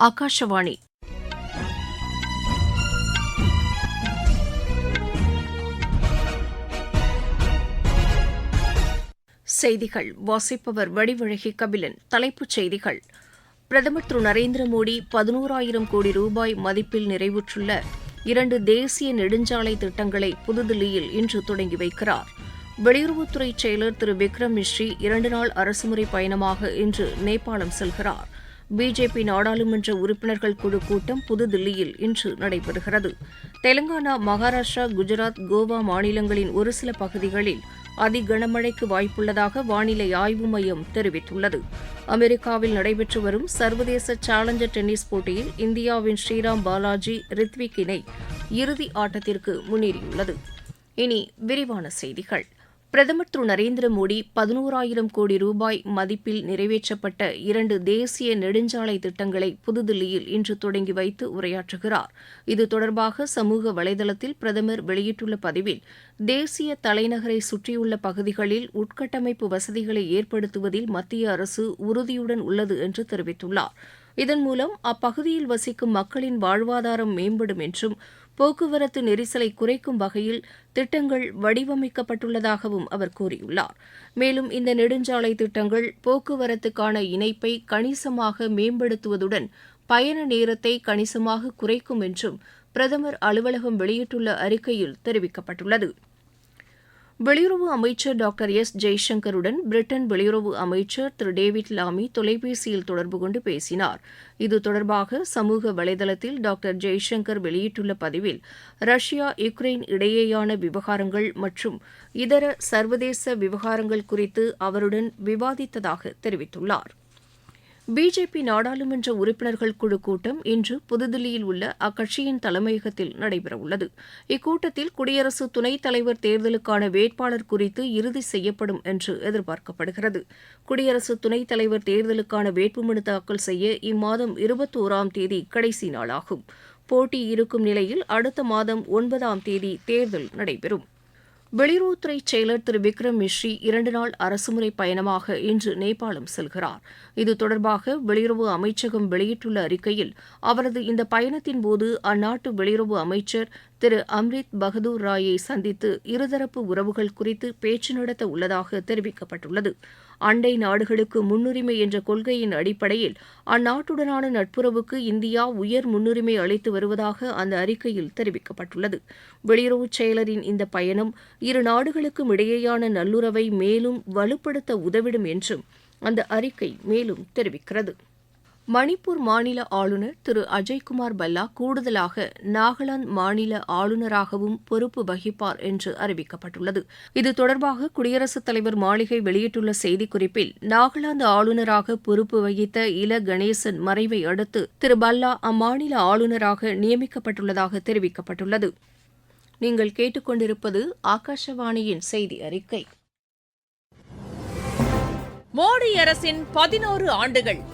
ஆகாஷவாணி செய்திகள். வாசிப்பவர் வடிவழகி கபிலன். தலைப்புச் செய்திகள். பிரதமர் திரு நரேந்திர மோடி பதினோராயிரம் கோடி ரூபாய் மதிப்பில் நிறைவுற்றுள்ள இரண்டு தேசிய நெடுஞ்சாலை திட்டங்களை புதுதில்லியில் இன்று தொடங்கி வைக்கிறார். வெளியுறவுத்துறை செயலர் திரு விக்ரம் மிஸ்ரி இரண்டு நாள் அரசுமுறை பயணமாக இன்று நேபாளம் செல்கிறார். பிஜேபி நாடாளுமன்ற உறுப்பினர்கள் குழு கூட்டம் புதுதில்லியில் இன்று நடைபெறுகிறது. தெலங்கானா மகாராஷ்டிரா குஜராத் கோவா மாநிலங்களின் ஒரு சில பகுதிகளில் அதி கனமழைக்கு வாய்ப்புள்ளதாக வானிலை ஆய்வு மையம் தெரிவித்துள்ளது. அமெரிக்காவில் நடைபெற்று வரும் சர்வதேச சேலஞ்சர் டென்னிஸ் போட்டியில் இந்தியாவின் ஸ்ரீராம் பாலாஜி ரித்விக் இணை இறுதி ஆட்டத்திற்கு முன்னேறியுள்ளது. இனி விரிவான செய்திகள். பிரதமர் திரு நரேந்திர மோடி பதினோராயிரம் கோடி ரூபாய் மதிப்பில் நிறைவேற்றப்பட்ட இரண்டு தேசிய நெடுஞ்சாலை திட்டங்களை புதுதில்லியில் இன்று தொடங்கி வைத்து உரையாற்றுகிறார். இது தொடர்பாக சமூக வலைதளத்தில் பிரதமர் வெளியிட்டுள்ள பதிவில் தேசிய தலைநகரை சுற்றியுள்ள பகுதிகளில் உட்கட்டமைப்பு வசதிகளை ஏற்படுத்துவதில் மத்திய அரசு உறுதியுடன் உள்ளது என்று தெரிவித்துள்ளார். இதன் மூலம் அப்பகுதியில் வசிக்கும் மக்களின் வாழ்வாதாரம் மேம்படும் என்றும் போக்குவரத்து நெரிசலை குறைக்கும் வகையில் திட்டங்கள் வடிவமைக்கப்பட்டுள்ளதாகவும் அவர் கூறியுள்ளார். மேலும் இந்த நெடுஞ்சாலை திட்டங்கள் போக்குவரத்துக்கான இணைப்பை கணிசமாக மேம்படுத்துவதுடன் பயண நேரத்தை கணிசமாக குறைக்கும் என்றும் பிரதமர் அலுவலகம் வெளியிட்டுள்ள அறிக்கையில் தெரிவிக்கப்பட்டுள்ளது. வெளியுறவு அமைச்சர் டாக்டர் எஸ். ஜெய்சங்கருடன் பிரிட்டன் வெளியுறவு அமைச்சர் திரு. டேவிட் லாமி தொலைபேசியில் தொடர்பு கொண்டு பேசினார். இது தொடர்பாக சமூக வலைதளத்தில் டாக்டர் ஜெய்சங்கர் வெளியிட்டுள்ள பதிவில் ரஷ்யா யுக்ரைன் இடையேயான விவகாரங்கள் மற்றும் இதர சர்வதேச விவகாரங்கள் குறித்து அவருடன் விவாதித்ததாக தெரிவித்துள்ளார். பிஜேபி நாடாளுமன்ற உறுப்பினர்கள் குழு கூட்டம் இன்று புதுதில்லியில் உள்ள அக்கட்சியின் தலைமையகத்தில் நடைபெறவுள்ளது. இக்கூட்டத்தில் குடியரசு துணைத் தலைவர் தேர்தலுக்கான வேட்பாளர் குறித்து இறுதி செய்யப்படும் என்று எதிர்பார்க்கப்படுகிறது. குடியரசு துணைத் தலைவர் தேர்தலுக்கான வேட்புமனு தாக்கல் செய்ய இம்மாதம் இருபத்தோராம் தேதி கடைசி நாளாகும். போட்டி இருக்கும் நிலையில் அடுத்த மாதம் ஒன்பதாம் தேதி தேர்தல் நடைபெறும். வெளியுறவுத்துறை செயலர் திரு விக்ரம் மிஸ்ரி இரண்டு நாள் அரசுமுறை பயணமாக இன்று நேபாளம் செல்கிறார். இது தொடர்பாக வெளியுறவு அமைச்சகம் வெளியிட்டுள்ள அறிக்கையில் அவரது இந்த பயணத்தின்போது அந்நாட்டு வெளியுறவு அமைச்சர் திரு. அம்ரித் பகதூர் ராயை சந்தித்து இருதரப்பு உறவுகள் குறித்து பேச்சு நடத்த உள்ளதாக தெரிவிக்கப்பட்டுள்ளது. அண்டை நாடுகளுக்கு முன்னுரிமை என்ற கொள்கையின் அடிப்படையில் அந்நாட்டுடனான நட்புறவுக்கு இந்தியா உயர் முன்னுரிமை அளித்து வருவதாக அந்த அறிக்கையில் தெரிவிக்கப்பட்டுள்ளது. வெளியுறவுச் செயலரின் இந்த பயணம் இரு நாடுகளுக்கும் இடையேயான நல்லுறவை மேலும் வலுப்படுத்த உதவிடும் என்றும் அந்த அறிக்கை மேலும் தெரிவிக்கிறது. மணிப்பூர் மாநில ஆளுநர் திரு. அஜய்குமார் பல்லா கூடுதலாக நாகாலாந்து மாநில ஆளுநராகவும் பொறுப்பு வகிப்பார் என்று அறிவிக்கப்பட்டுள்ளது. இது தொடர்பாக குடியரசுத் தலைவர் மாளிகை வெளியிட்டுள்ள செய்திக்குறிப்பில் நாகாலாந்து ஆளுநராக பொறுப்பு வகித்த இல கணேசன் மறைவை அடுத்து திரு. பல்லா அம்மாநில ஆளுநராக நியமிக்கப்பட்டுள்ளதாக தெரிவிக்கப்பட்டுள்ளது. நீங்கள் கேட்டுக்கொண்டிருப்பது ஆகாஷவாணியின் செய்தி அறிக்கை. மோடி அரசின் பதினோரு ஆண்டுகள்.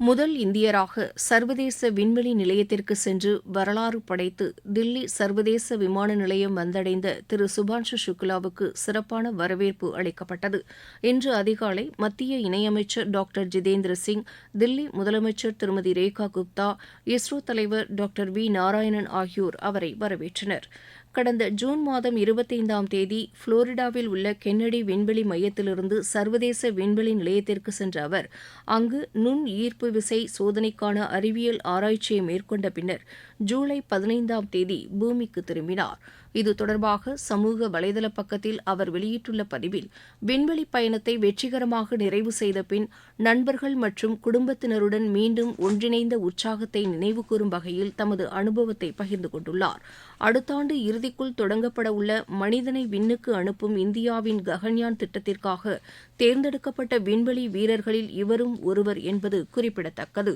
முதல் இந்தியராக சர்வதேச விண்வெளி நிலையத்திற்கு சென்று வரலாறு படைத்து தில்லி சர்வதேச விமான நிலையம் வந்தடைந்த திரு சுபான்ஷு சுக்லாவுக்கு சிறப்பான வரவேற்பு அளிக்கப்பட்டது. இன்று அதிகாலை மத்திய இணையமைச்சர் டாக்டர் ஜிதேந்திர சிங் தில்லி முதலமைச்சர் திருமதி ரேகா குப்தா இஸ்ரோ தலைவர் டாக்டர் வி நாராயணன் ஆகியோர் அவரை வரவேற்றனர். கடந்த ஜூன் மாதம் இருபத்தைந்தாம் தேதி புளோரிடாவில் உள்ள கென்னடி விண்வெளி மையத்திலிருந்து சர்வதேச விண்வெளி நிலையத்திற்கு சென்ற அவர் அங்கு நுண் ஈர்ப்பு விசை சோதனைக்கான அறிவியல் ஆராய்ச்சியை மேற்கொண்ட பின்னர் ஜூலை பதினைந்தாம் தேதி பூமிக்கு திரும்பினார். இது தொடர்பாக சமூக வலைதள பக்கத்தில் அவர் வெளியிட்டுள்ள பதிவில் விண்வெளி பயணத்தை வெற்றிகரமாக நிறைவு செய்த பின் நண்பர்கள் மற்றும் குடும்பத்தினருடன் மீண்டும் ஒன்றிணைந்த உற்சாகத்தை நினைவுகூரும் வகையில் தமது அனுபவத்தை பகிர்ந்து கொண்டுள்ளார். அடுத்த ஆண்டு இறுதிக்குள் தொடங்கப்பட உள்ள மனிதனை விண்ணுக்கு அனுப்பும் இந்தியாவின் ககன்யான் திட்டத்திற்காக தேர்ந்தெடுக்கப்பட்ட விண்வெளி வீரர்களில் இவரும் ஒருவர் என்பது குறிப்பிடத்தக்கது.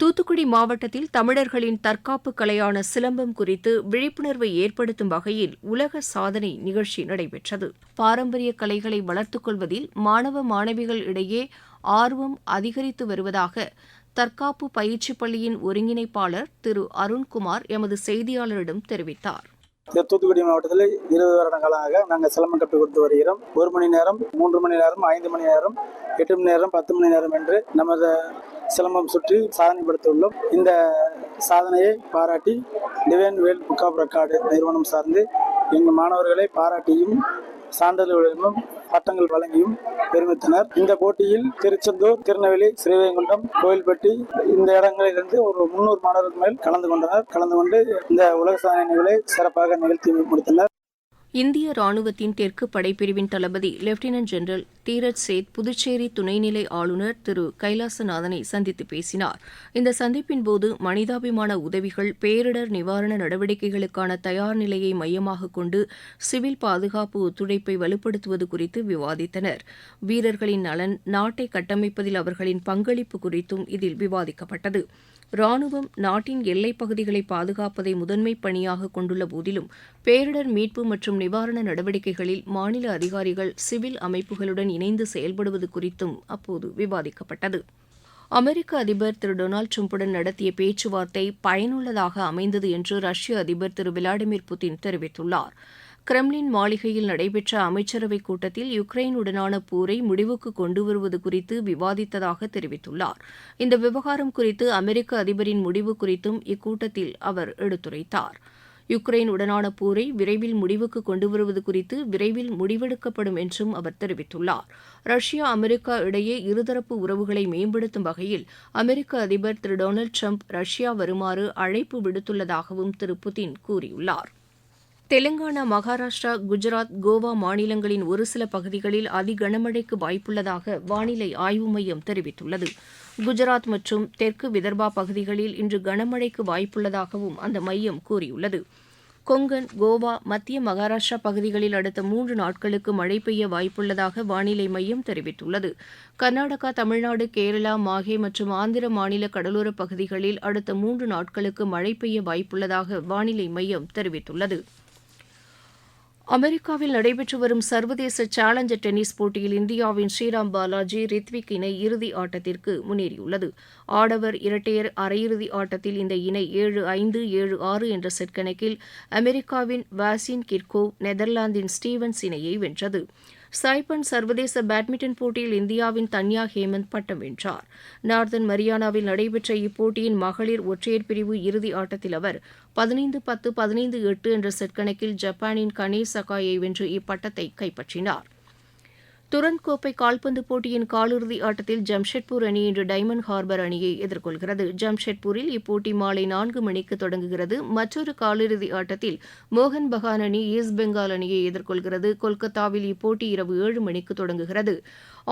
தூத்துக்குடி மாவட்டத்தில் தமிழர்களின் தற்காப்பு கலையான சிலம்பம் குறித்து விழிப்புணர்வை ஏற்படுத்தும் வகையில் உலக சாதனை நிகழ்ச்சி நடைபெற்றது. பாரம்பரிய கலைகளை வளர்த்துக் கொள்வதில் மாணவ மாணவிகள் இடையே ஆர்வம் அதிகரித்து வருவதாக தற்காப்பு பயிற்சி பள்ளியின் ஒருங்கிணைப்பாளர் திரு அருண்குமார் எமது செய்தியாளரிடம் தெரிவித்தார். தூத்துக்குடி மாவட்டத்தில் இருபது வருட காலமாக நாங்கள் சிலம்பம் கற்றுக் கொடுத்து வருகிறோம். ஒரு மணி நேரம் மூன்று மணி நேரம் ஐந்து மணி நேரம் எட்டு மணி நேரம் பத்து மணி நேரம் என்று நமது சிலம்பம் சுற்றி சாதனை படுத்தியுள்ளோம் இந்த சாதனையை பாராட்டி divine Vel book of record நிறுவனம் சார்ந்து எங்கள் மாணவர்களை பாராட்டியும் சான்றிதழ்களிலும் பட்டங்கள் வழங்கியும் பெருமித்தனர். இந்த போட்டியில் திருச்செந்தூர் திருநெல்வேலி ஸ்ரீவைகுண்டம் கோயில்பட்டி இந்த இடங்களிலிருந்து ஒரு முன்னூறு மாணவர்கள் மேல் கலந்து கொண்டனர். கலந்து கொண்டு இந்த உலக சாதனை நிகழ்வை சிறப்பாக நிகழ்த்தி முடித்தனர். இந்திய ராணுவத்தின் தெற்கு படைப்பிரிவின் தளபதி லெப்டினன்ட் ஜெனரல் தீரத் சேத் புதுச்சேரி துணைநிலை ஆளுநர் திரு கைலாசநாதனை சந்தித்து பேசினார். இந்த சந்திப்பின் போது மனிதாபிமான உதவிகள் பேரிடர் நிவாரண நடவடிக்கைகளுக்கான தயார் நிலையை மையமாக கொண்டு சிவில் பாதுகாப்பு ஒத்துழைப்பை வலுப்படுத்துவது குறித்து விவாதித்தனர். வீரர்களின் நலன் நாட்டை கட்டமைப்பதில் அவர்களின் பங்களிப்பு குறித்தும் இதில் விவாதிக்கப்பட்டது. ராணுவம் நாட்டின் எல்லைப் பகுதிகளை பாதுகாப்பதை முதன்மை பணியாக கொண்டுள்ள போதிலும் பேரிடர் மீட்பு மற்றும் நிவாரண நடவடிக்கைகளில் மாநில அதிகாரிகள் சிவில் அமைப்புகளுடன் இணைந்து செயல்படுவது குறித்தும் அப்போது விவாதிக்கப்பட்டது. அமெரிக்க அதிபர் திரு டொனால்டு ட்ரம்புடன் நடத்திய பேச்சுவார்த்தை பயனுள்ளதாக அமைந்தது என்று ரஷ்ய அதிபர் திரு விளாடிமிர் புட்டின் தெரிவித்துள்ளார். கிரெம்லின் மாளிகையில் நடைபெற்ற அமைச்சரவைக் கூட்டத்தில் யுக்ரைனுடனான போரை முடிவுக்கு கொண்டு வருவது குறித்து விவாதித்ததாக தெரிவித்துள்ளார். இந்த விவகாரம் குறித்து அமெரிக்க அதிபரின் முடிவு குறித்தும் இக்கூட்டத்தில் அவர் எடுத்துரைத்தார். யுக்ரைன் உடனான போரை விரைவில் முடிவுக்கு கொண்டுவருவது குறித்து விரைவில் முடிவெடுக்கப்படும் என்றும் அவர் தெரிவித்துள்ளார். ரஷ்யா அமெரிக்கா இடையே இருதரப்பு உறவுகளை மேம்படுத்தும் வகையில் அமெரிக்க அதிபர் திரு டொனால்டு ட்ரம்ப் ரஷ்யா வருமாறு அழைப்பு விடுத்துள்ளதாகவும் திரு புதின் கூறியுள்ளார். தெலுங்கானா மகாராஷ்டிரா குஜராத் கோவா மாநிலங்களின் ஒரு சில பகுதிகளில் அதி கனமழைக்கு வாய்ப்புள்ளதாக வானிலை ஆய்வு மையம் தெரிவித்துள்ளது. குஜராத் மற்றும் தெற்கு விதர்பா பகுதிகளில் இன்று கனமழைக்கு வாய்ப்புள்ளதாகவும் அந்த மையம் கூறியுள்ளது. கொங்கன் கோவா மத்திய மகாராஷ்டிரா பகுதிகளில் அடுத்த மூன்று நாட்களுக்கு மழை பெய்ய வாய்ப்புள்ளதாக வானிலை மையம் தெரிவித்துள்ளது. கர்நாடகா தமிழ்நாடு கேரளா மாஹே மற்றும் ஆந்திர மாநில கடலோரப் பகுதிகளில் அடுத்த மூன்று நாட்களுக்கு மழை பெய்ய வாய்ப்புள்ளதாக வானிலை மையம் தெரிவித்துள்ளது. அமெரிக்காவில் நடைபெற்று வரும் சர்வதேச சேலஞ்சர் டென்னிஸ் போட்டியில் இந்தியாவின் ஸ்ரீராம் பாலாஜி ரித்விக் இணை இறுதி ஆட்டத்திற்கு முன்னேறியுள்ளது. ஆடவர் இரட்டையர் அரையிறுதி ஆட்டத்தில் இந்த இணை ஏழு ஐந்து ஏழு ஆறு என்ற செட் கணக்கில் அமெரிக்காவின் வாசின் கிர்கோவ் நெதர்லாந்தின் ஸ்டீவன்ஸ் இணையை வென்றது. சைபன் சர்வதேச பேட்மிண்டன் போட்டியில் இந்தியாவின் தன்யா ஹேமந்த் பட்டம் வென்றார். நார்தன் மரியானாவில் நடைபெற்ற இப்போட்டியின் மகளிர் ஒற்றையர் பிரிவு இறுதி ஆட்டத்தில் அவர் பதினைந்து பத்து பதினைந்து எட்டு என்ற செட் கணக்கில் ஜப்பானின் கனே சகாயை வென்று இப்பட்டத்தை கைப்பற்றினார். துரந்த் கோப்பை கால்பந்து போட்டியின் காலிறுதி ஆட்டத்தில் ஜம்ஷெட்பூர் அணி இன்று டைமண்ட் ஹார்பர் அணியை எதிர்கொள்கிறது. ஜம்ஷெட்பூரில் இப்போட்டி மாலை நான்கு மணிக்கு தொடங்குகிறது. மற்றொரு காலிறுதி ஆட்டத்தில் மோகன் பகான் அணி ஈஸ்ட் பெங்கால் அணியை எதிர்கொள்கிறது. கொல்கத்தாவில் இப்போட்டி இரவு ஏழு மணிக்கு தொடங்குகிறது.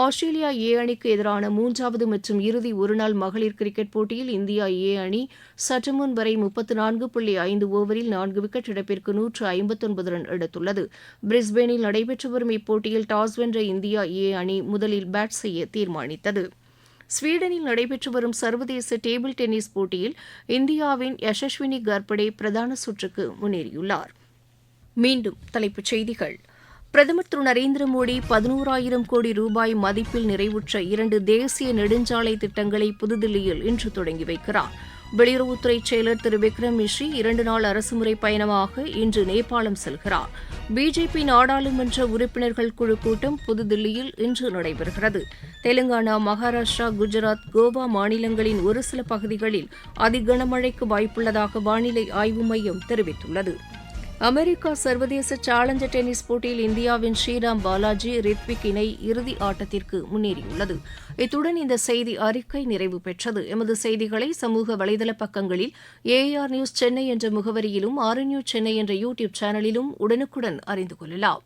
ஆஸ்திரேலியா ஏ அணிக்கு எதிரான மூன்றாவது மற்றும் இறுதி ஒருநாள் மகளிர் கிரிக்கெட் போட்டியில் இந்தியா ஏ அணி சற்றுமுன் வரை முப்பத்து நான்கு புள்ளி ஐந்து ஓவரில் நான்கு விக்கெட் இழப்பிற்கு நூற்று ஐம்பத்தொன்பது ரன் எடுத்துள்ளது. பிரிஸ்பேனில் நடைபெற்று வரும் இப்போட்டியில் டாஸ் வென்ற இந்தியா ஏ அணி முதலில் பேட் செய்ய தீர்மானித்தது. ஸ்வீடனில் நடைபெற்று வரும் சர்வதேச டேபிள் டென்னிஸ் போட்டியில் இந்தியாவின் யசஸ்வினி கர்படே பிரதான சுற்றுக்கு முன்னேறியுள்ளார். மீண்டும் தலைப்புச் செய்திகள். பிரதமர் திரு நரேந்திர மோடி பதினோராயிரம் கோடி ரூபாய் மதிப்பில் நிறைவுற்ற இரண்டு தேசிய நெடுஞ்சாலை திட்டங்களை புதுதில்லியில் இன்று தொடங்கி வைக்கிறார். வெளியுறவுத்துறை செயலர் திரு விக்ரம் மிஸ்ரி இரண்டு நாள் அரசுமுறை பயணமாக இன்று நேபாளம் செல்கிறார். பிஜேபி நாடாளுமன்ற உறுப்பினர்கள் குழு கூட்டம் புதுதில்லியில் இன்று நடைபெறுகிறது. தெலுங்கானா மகாராஷ்டிரா குஜராத் கோவா மாநிலங்களின் ஒரு சில பகுதிகளில் அதிகனமழைக்கு வாய்ப்புள்ளதாக வானிலை ஆய்வு மையம் தெரிவித்துள்ளது. அமெரிக்கா சர்வதேச சேலஞ்சர் டென்னிஸ் போட்டியில் இந்தியாவின் ஸ்ரீராம் பாலாஜி ரித்விக் இணை இறுதி ஆட்டத்திற்கு முன்னேறியுள்ளது. இத்துடன் இந்த செய்தி அறிக்கை நிறைவு பெற்றது. எமது செய்திகளை சமூக வலைதள பக்கங்களில் ஏஆர் நியூஸ் சென்னை என்ற முகவரியிலும் ஆர் நியூஸ் சென்னை என்ற யூ டியூப் சேனலிலும் உடனுக்குடன் அறிந்து கொள்ளலாம்.